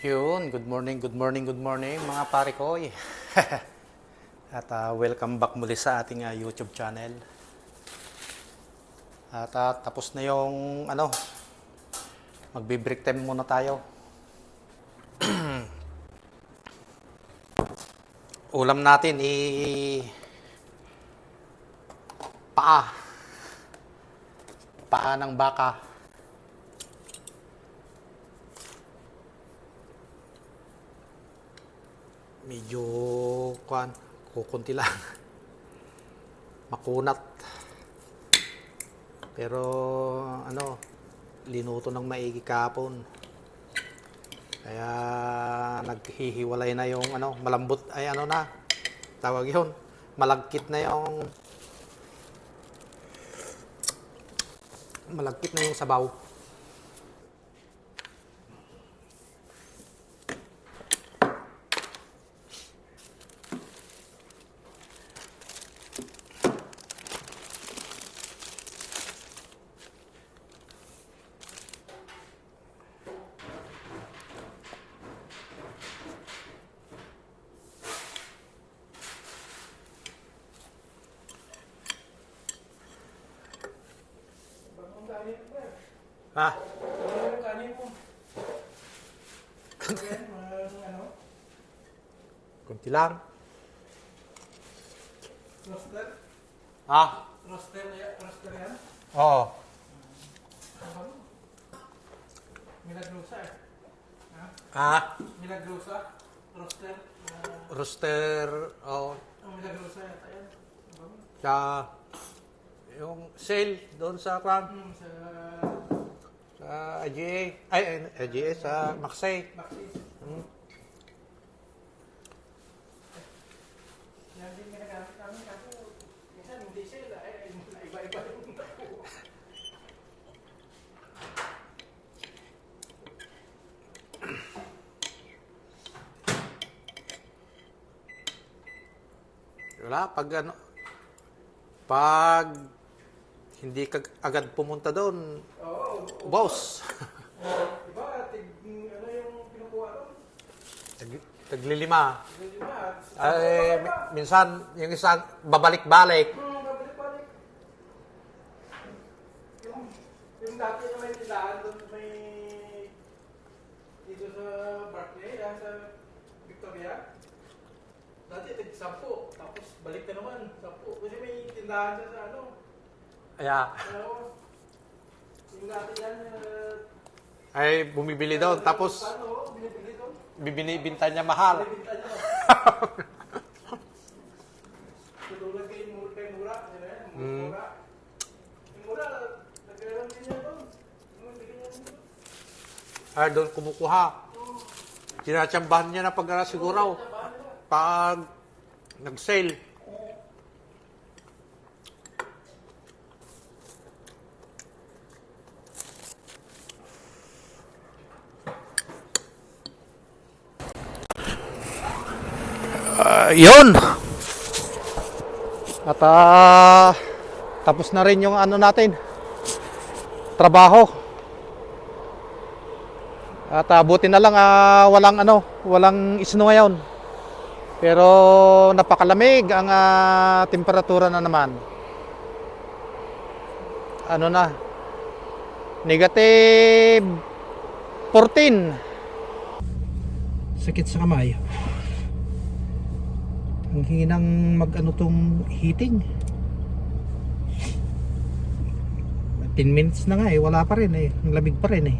Yun, good morning, good morning, good morning mga pare ko. At ah, welcome back muli sa ating ah, YouTube channel. At ah, tapos na yung ano, magbe-break time muna tayo. Ulam natin i paa. Paa ng baka. Medyo kuan kukunti lang. Makunat. Pero ano linuto ng maigi kapon kaya naghihiwalay na yung ano malambot ay ano na tawag yun malagkit na yung malagkit na yung sabaw ha kunti lang Roster? ha Roster, ya- roster yan? oo? Milagrosa eh. Ha? ha Milagrosa? Roster? Uh, rooster oh ang Milagrosa yata yan. Sa yung sale doon sa kwan Hmm, sa sa AGA ay ay, AGA sa Maxay Maxis. Hmm. Yan din ginagamit namin kaso minsan hindi sila eh. Iba-iba yung nakuha. wala pag ano pag hindi ka agad pumunta doon Oo. boss Diba, tig, ano yung pinukuha doon? tag, taglilima Yung lima. ay mi- minsan yung isang babalik-balik Hmm, babalik-balik. Yung, yung dati na may tindahan doon may dito sa Barclay, ah, sa Victoria. Dati tig sampu, tapos balik ka naman, sampu. Kasi may tindahan sa ano. Kaya ay bumibili doon tapos mahal Binibinta niya. Niya doon. ay doon kumukuha tinatsambahan niya na pag siguro pag nag-sale yun. At ah, tapos na rin yung ano natin trabaho. At ah, buti na lang ah, walang ano walang snow ngayon. Pero napakalamig ang ah, temperatura na naman. Ano na? Negative 14 sakit sa kamay ang hinang mag ano tong heating. 10 minutes na nga eh wala pa rin eh ang lamig pa rin eh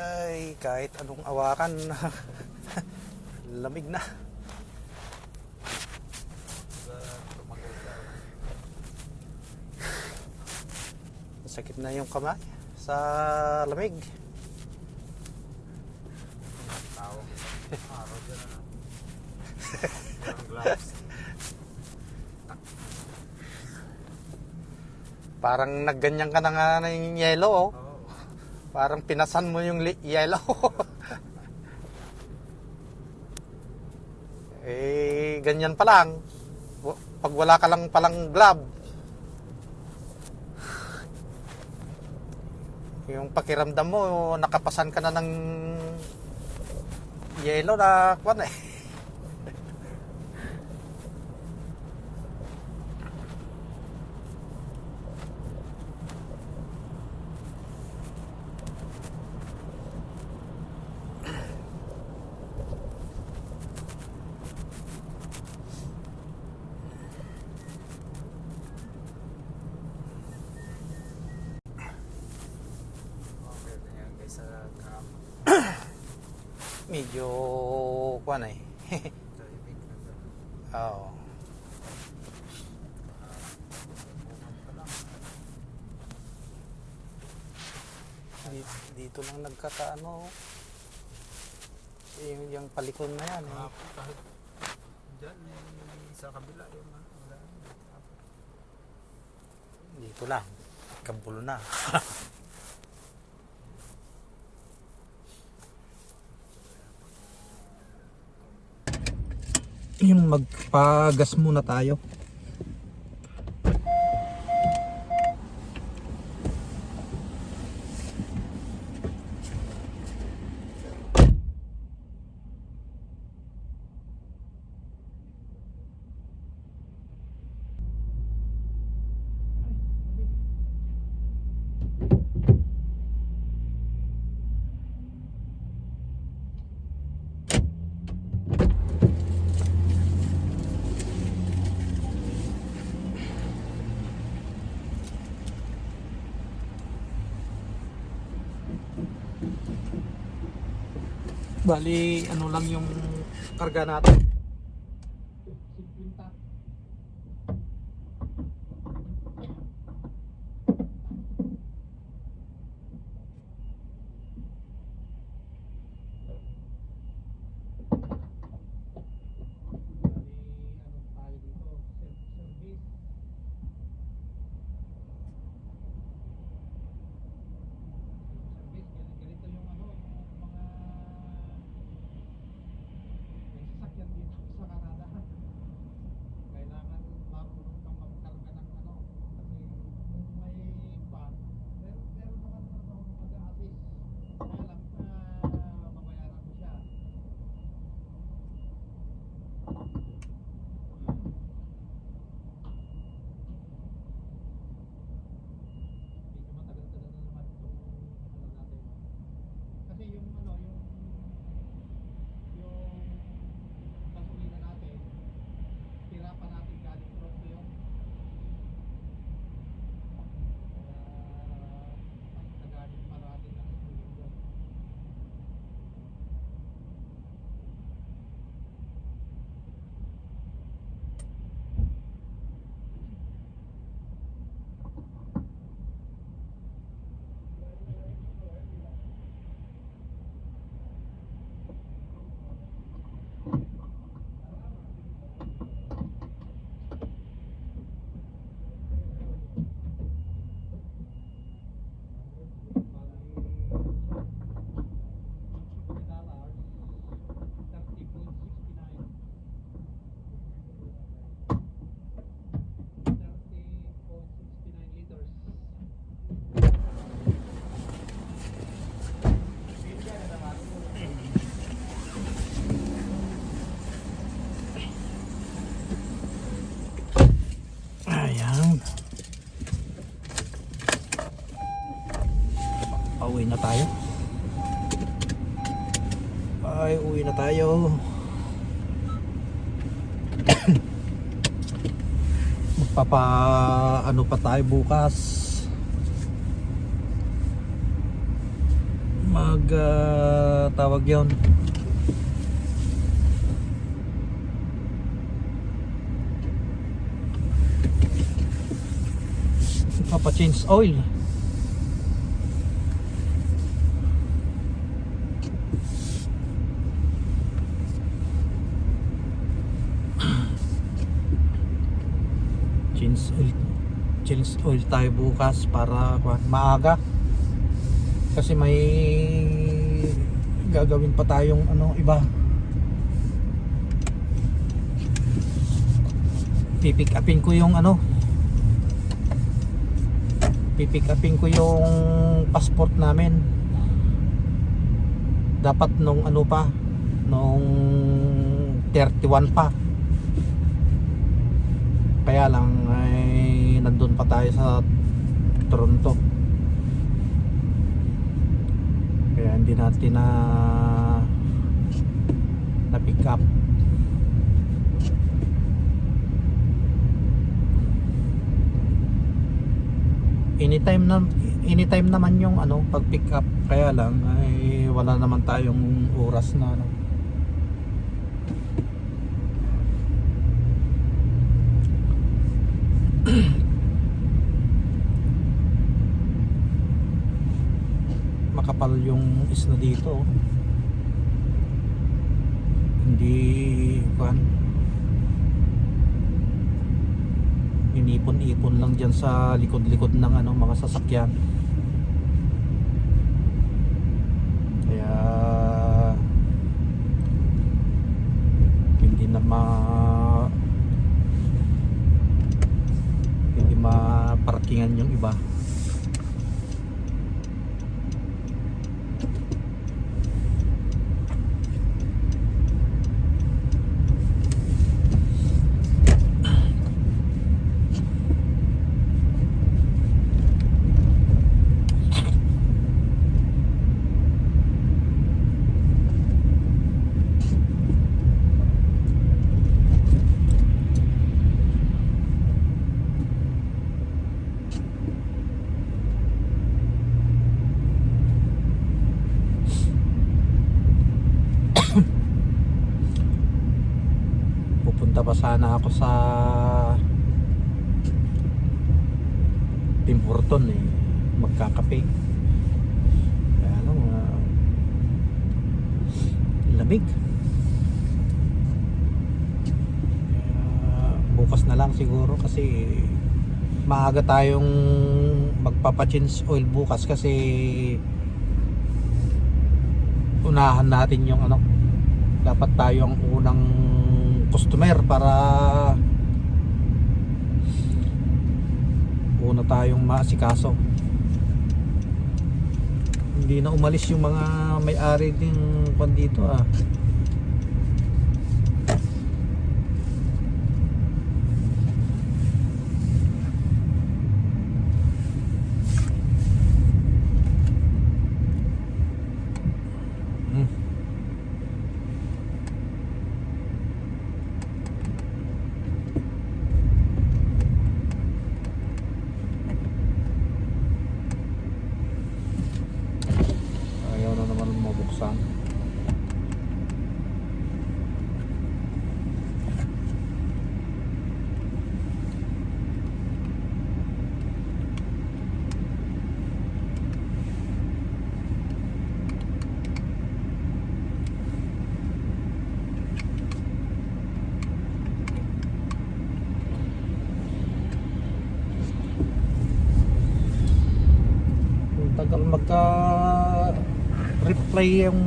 ay kahit anong awakan. Lamig na. Sakit na yung kamay sa lamig. Parang nagganyan ka na nga ng yellow, oh. Parang pinasan mo yung yellow. eh, ganyan pa lang. Pag wala ka lang palang glove, yung pakiramdam mo, nakapasan ka na ng yellow na kwan eh. Medyo kwan eh. Oo. Lang. Dito, dito lang nagkakaano. Yung, yung palikon na yan. Eh. Ah, kahit dyan, eh, sa kabila yung. Dito lang. Kabulo na. yung magpagas muna tayo. Bali, ano lang yung karga natin. Magpapa ano pa tayo bukas. Mag ah, tawag 'yon. Oil. Change oil. Change oil tayo bukas para maaga. Kasi may gagawin pa tayong ano iba. Pipick upin ko yung ano pipick upin ko yung passport namin. Dapat nung ano pa nung 31 pa. Kaya lang ay nandun pa tayo sa Toronto. Kaya hindi natin na na pick up. Anytime na anytime naman yung ano pag pick up kaya lang ay wala naman tayong oras na ano makapal yung isna dito. Hindi kuan inipon-ipon lang dyan sa likod-likod ng ano mga sasakyan. Kaya hindi na ma hindi ma-parkingan yung iba ako sa Tim Horton eh. Magkakape. Kaya ano uh, lamig. Kaya bukas na lang siguro kasi maaga tayong magpapachange oil bukas kasi unahan natin yung ano dapat tayo ang unang customer para una tayong maasikaso hindi na umalis yung mga may-ari din kwan dito ah Hmm. ayaw na naman mabuksan Ang tagal magka reply yung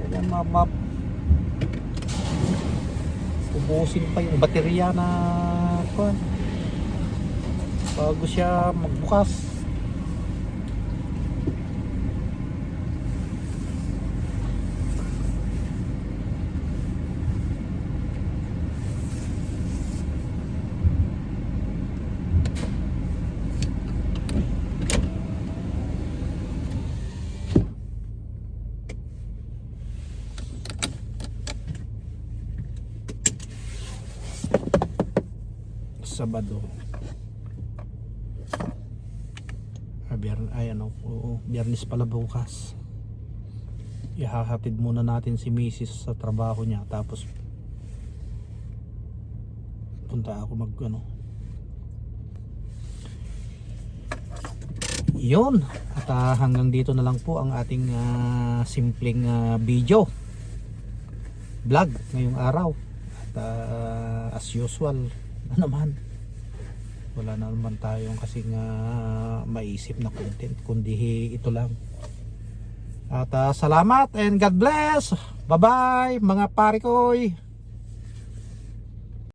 kaya ma, ma ubusin pa yung baterya na kuwan bago siya magbukas Sabado. Ah, biyer, ay ano, oo, biyernes pala bukas. Ihahatid muna natin si Mrs. sa trabaho niya tapos punta ako mag ano. Yun. At ah, hanggang dito na lang po ang ating ah, simpleng ah, video vlog ngayong araw. At ah, as usual na naman. Wala na naman tayong kasi nga maisip na content kundi ito lang. At ah, salamat and God bless. Bye-bye mga pare koy.